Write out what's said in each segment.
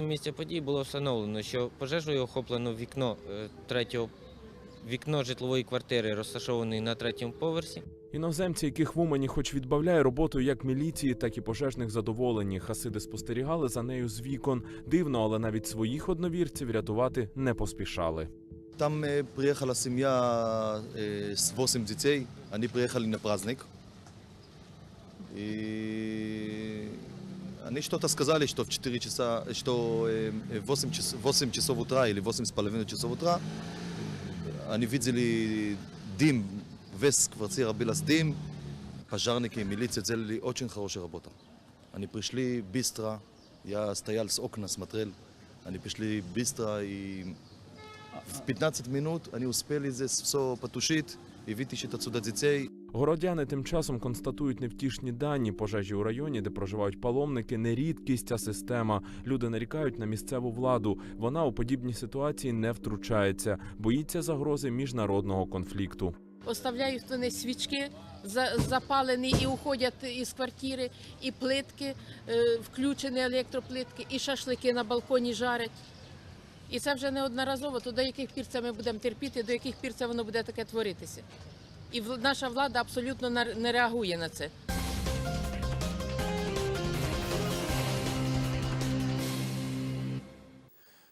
На місці події було встановлено, що пожежею охоплено вікно е, третього вікно житлової квартири, розташованої на третьому поверсі. Іноземці, яких в Умані хоч відбавляє роботою як міліції, так і пожежних задоволені. Хасиди спостерігали за нею з вікон. Дивно, але навіть своїх одновірців рятувати не поспішали. Там э, приехала семья э, с 8 детей. Они приехали на праздник. И они что-то сказали, что в 4 часа, что э, в 8, час, 8 часов утра или 8 с половиной часов утра они видели дым, весь квартира была с дым. Пожарники, милиция сделали очень хорошую работу. Они пришли быстро, я стоял с окна, смотрел. Они пришли быстро и в 15 минут они успели здесь все потушить и вытащить отсюда детей. Городяни тим часом констатують невтішні дані. Пожежі у районі, де проживають паломники, не рідкість, а система. Люди нарікають на місцеву владу. Вона у подібні ситуації не втручається, боїться загрози міжнародного конфлікту. Оставляють вони свічки запалені і уходять із квартири, і плитки, е, включені електроплитки, і шашлики на балконі жарять. І це вже неодноразово, то до яких пір це ми будемо терпіти, до яких пір це воно буде таке творитися. І наша влада абсолютно не реагує на це. –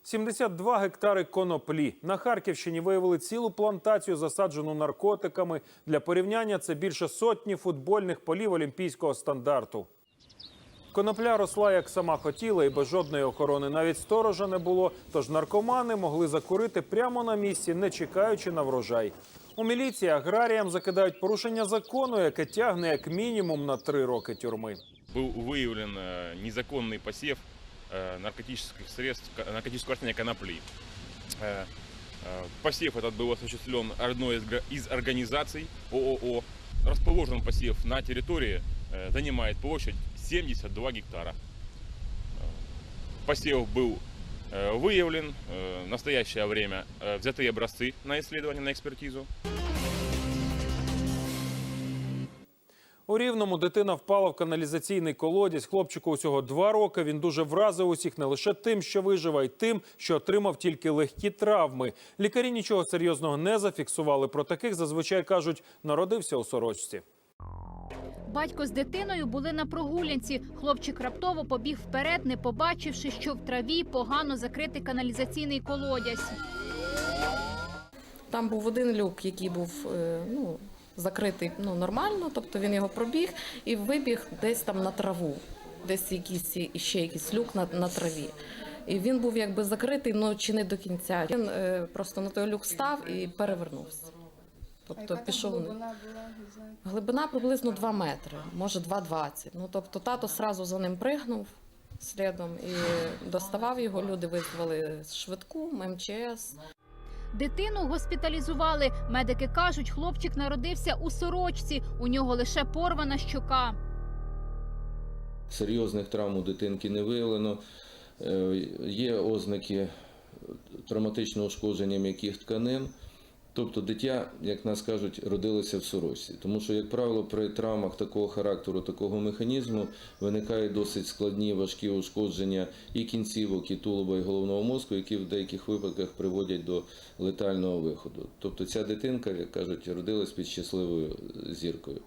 72 гектари коноплі. На Харківщині виявили цілу плантацію, засаджену наркотиками. Для порівняння це більше сотні футбольних полів олімпійського стандарту. Конопля росла як сама хотіла і без жодної охорони. Навіть сторожа не було, тож наркомани могли закурити прямо на місці, не чекаючи на врожай. У міліції аграріям закидають порушення закону, яке тягне як мінімум на три роки тюрми. был выявлен э, незаконный посев э, наркотических средств, ко- наркотического растения конопли. Э, э, Посев этот был осуществлен одной из гра- из организаций ООО. Расположен посев на территории, э, занимает площадь 72 гектара. Э, Посев был э, выявлен, э, в настоящее время э, взятые образцы на исследование, на экспертизу. У рівному дитина впала в каналізаційний колодязь. Хлопчику усього два роки. Він дуже вразив усіх не лише тим, що вижив, а й тим, що отримав тільки легкі травми. Лікарі нічого серйозного не зафіксували. Про таких зазвичай кажуть, народився у сорочці. Батько з дитиною були на прогулянці. Хлопчик раптово побіг вперед, не побачивши, що в траві погано закритий каналізаційний колодязь. Там був один люк, який був е, ну, закритий ну, нормально, тобто він його пробіг і вибіг десь там на траву, десь якийсь ще якийсь люк на, на траві. І він був якби закритий, ну чи не до кінця. Він е, просто на той люк став і перевернувся. Тобто пішов. Глибина була глибина приблизно 2 метри, може 2,20. Ну тобто тато сразу за ним пригнув слідом і доставав його. Люди визвали швидку, МЧС. Дитину госпіталізували. Медики кажуть, хлопчик народився у сорочці. У нього лише порвана щока. Серйозних травм у дитинки не виявлено. Е, Є ознаки травматичного ушкодження м'яких тканин. Тобто дитя, як нас кажуть, родилося в сорочці. Тому що, як правило, при травмах такого характеру, такого механізму виникають досить складні важкі ушкодження і кінцівок, і тулуба, і головного мозку, які в деяких випадках приводять до летального виходу. Тобто ця дитинка, як кажуть, родилась під щасливою зіркою.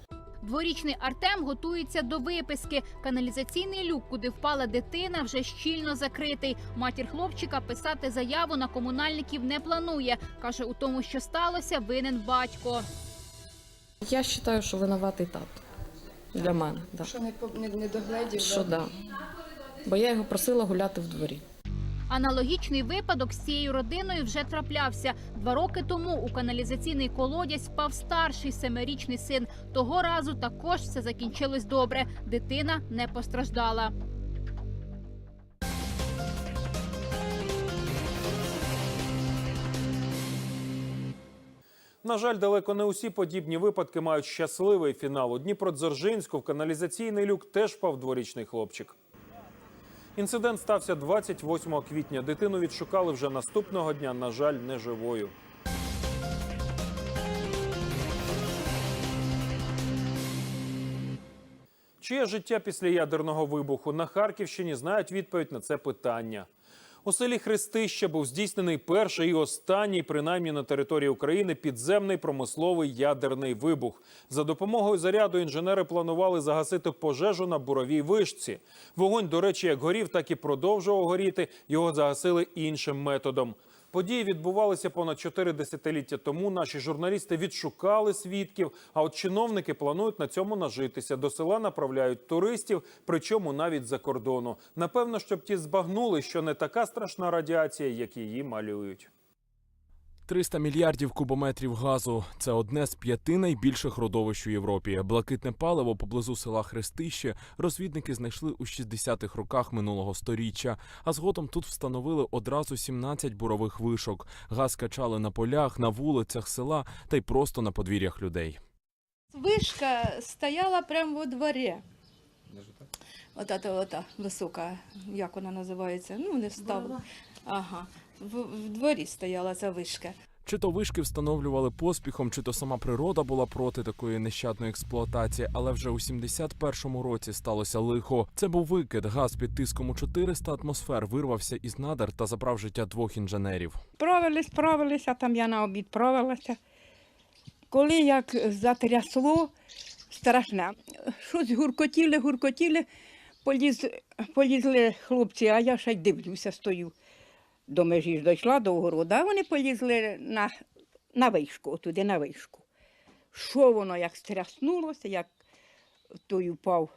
Дворічний Артем готується до виписки. Каналізаційний люк, куди впала дитина, вже щільно закритий. Матір хлопчика писати заяву на комунальників не планує. каже, у тому, що сталося, винен батько. Я вважаю, що винуватий тато для мене. Да. Що не, по- не, не догледів, Що да. Бо я його просила гуляти в дворі. Аналогічний випадок з цією родиною вже траплявся. Два роки тому у каналізаційний колодязь впав старший семирічний син. Того разу також все закінчилось добре. Дитина не постраждала. На жаль, далеко не усі подібні випадки мають щасливий фінал. У Дніпродзержинську в каналізаційний люк теж впав дворічний хлопчик. Інцидент стався 28 квітня. Дитину відшукали вже наступного дня, на жаль, неживою. Чиє життя після ядерного вибуху на Харківщині знають відповідь на це питання. У селі Хрестище був здійснений перший і останній, принаймні на території України, підземний промисловий ядерний вибух. За допомогою заряду інженери планували загасити пожежу на буровій вишці. Вогонь, до речі, як горів, так і продовжував горіти. Його загасили іншим методом. Події відбувалися понад чотири десятиліття тому. Наші журналісти відшукали свідків. А от чиновники планують на цьому нажитися. До села направляють туристів, причому навіть за кордону. Напевно, щоб ті збагнули, що не така страшна радіація, як її малюють. 300 мільярдів кубометрів газу це одне з п'яти найбільших родовищ у Європі. Блакитне паливо поблизу села Хрестище розвідники знайшли у 60-х роках минулого сторіччя. А згодом тут встановили одразу 17 бурових вишок. Газ качали на полях, на вулицях села та й просто на подвір'ях людей. Вышка стояла прямо во дворе. Вот эта вот та висока, як вона називається? Ну, не встав. Ага. В, в дворі стояла ця вишка. Чи то вишки встановлювали поспіхом, чи то сама природа була проти такої нещадної експлуатації, але вже у 71-му році сталося лихо. Це був викид. Газ під тиском у 400 атмосфер вирвався із надр та забрав життя двох інженерів. Правились, правилися, там я на обід правилася. Коли як затрясло, страшне. Щось гуркотіли, гуркотіли, поліз, полізли хлопці, а я ще й дивлюся, стою. До межі ж дійшла до огорода, а вони полізли на, на вишку, туди на вишку. Що воно як стряснулося, як той упав,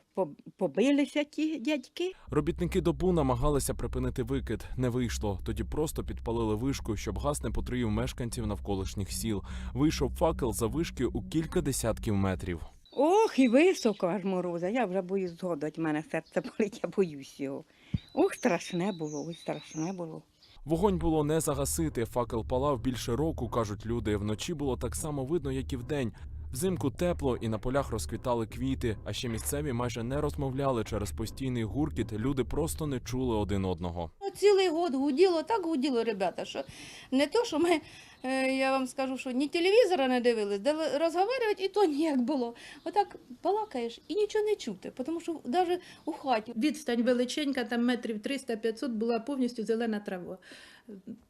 побилися ті дядьки. Робітники добу намагалися припинити викид. Не вийшло. Тоді просто підпалили вишку, щоб газ не потруїв мешканців навколишніх сіл. Вийшов факел за вишки у кілька десятків метрів. Ох, і високо аж мороза. Я вже боюсь в мене серце болить, я боюсь його. Ох, страшне було, ой, страшне було. Вогонь було не загасити. Факел палав більше року, кажуть люди. Вночі було так само видно, як і вдень. Взимку тепло і на полях розквітали квіти, а ще місцеві майже не розмовляли через постійний гуркіт. Люди просто не чули один одного. Ну, цілий год гуділо, так гуділо, ребята, що не то, що ми, я вам скажу, що ні телевізора не дивились, де розговорювати, і то ніяк було. Отак балакаєш і нічого не чути, тому що навіть у хаті Відстань величенька, там метрів 300-500 була повністю зелена трава.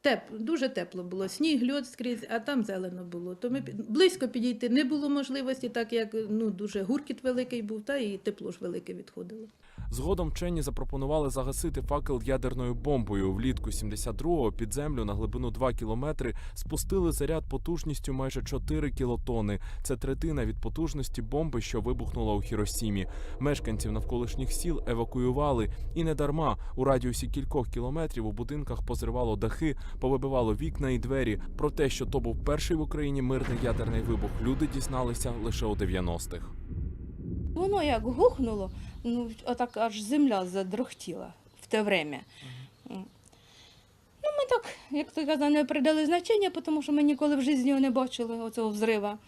Теп, дуже тепло було, сніг, льод скрізь, а там зелено було. То ми близько підійти не було можливості, так як ну, дуже гуркіт великий був, та і тепло ж велике відходило. Згодом вчені запропонували загасити факел ядерною бомбою. Влітку 72-го під землю на глибину 2 кілометри спустили заряд потужністю майже 4 кілотони. Це третина від потужності бомби, що вибухнула у Хіросімі. Мешканців навколишніх сіл евакуювали. І не дарма у радіусі кількох кілометрів у будинках позривало дахи, повибивало вікна і двері. Про те, що то був перший в Україні мирний ядерний вибух, люди дізналися лише у 90-х. воно як гухнуло, ну, отак аж земля задрохтіла в те время. Так, як то казав, не придали значення, тому що ми ніколи в житті не бачили, оцього взрива.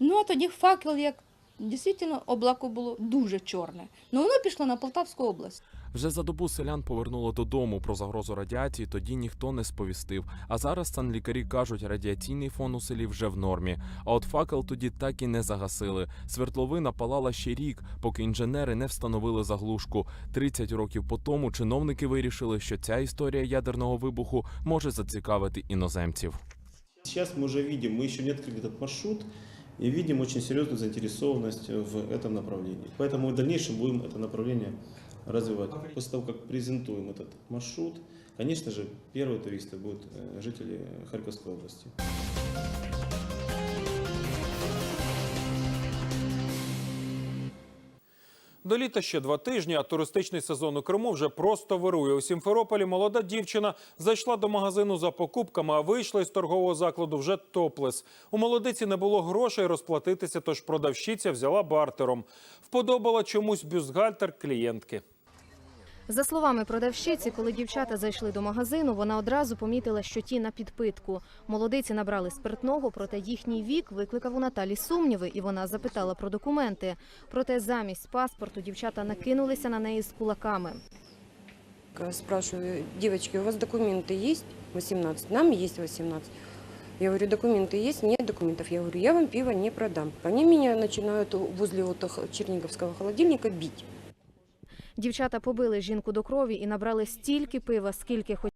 Ну, а тоді факел, як дійсно облако було дуже чорне. Ну, воно пішло на Полтавську область. Вже за добу селян повернуло додому про загрозу радіації. Тоді ніхто не сповістив. А зараз санлікарі кажуть, радіаційний фон у селі вже в нормі. А от факел тоді так і не загасили. Свердловина палала ще рік, поки інженери не встановили заглушку. 30 років по тому чиновники вирішили, що ця історія ядерного вибуху може зацікавити іноземців. Сейчас мы уже видим, мы еще не открыли этот маршрут, и видим очень серьезную заинтересованность в этом направлении. Поэтому в дальнейшем будем это направление развивать. После того, как презентуем этот маршрут, конечно же, первые туристы будут э, жители Харьковской области. До літа ще два тижні, а туристичний сезон у Криму вже просто вирує. У Сімферополі молода дівчина зайшла до магазину за покупками, а вийшла із торгового закладу вже топлес. У молодиці не було грошей розплатитися, тож продавщиця взяла бартером. Вподобала чомусь бюстгальтер клієнтки. За словами продавщиці, коли дівчата зайшли до магазину, вона одразу помітила, що ті на підпитку. Молодиці набрали спиртного, проте їхній вік викликав у Наталі сумніви, і вона запитала про документи. Проте замість паспорту дівчата накинулися на неї з кулаками. Спрашиваю, девочки, у вас документы есть? 18. Нам есть 18. Я говорю, документы есть? Нет документов. Я говорю, я вам пиво не продам. Они меня начинают возле х- черниговского холодильника бить. Дівчата побили жінку до крові і набрали стільки пива, скільки хотіли.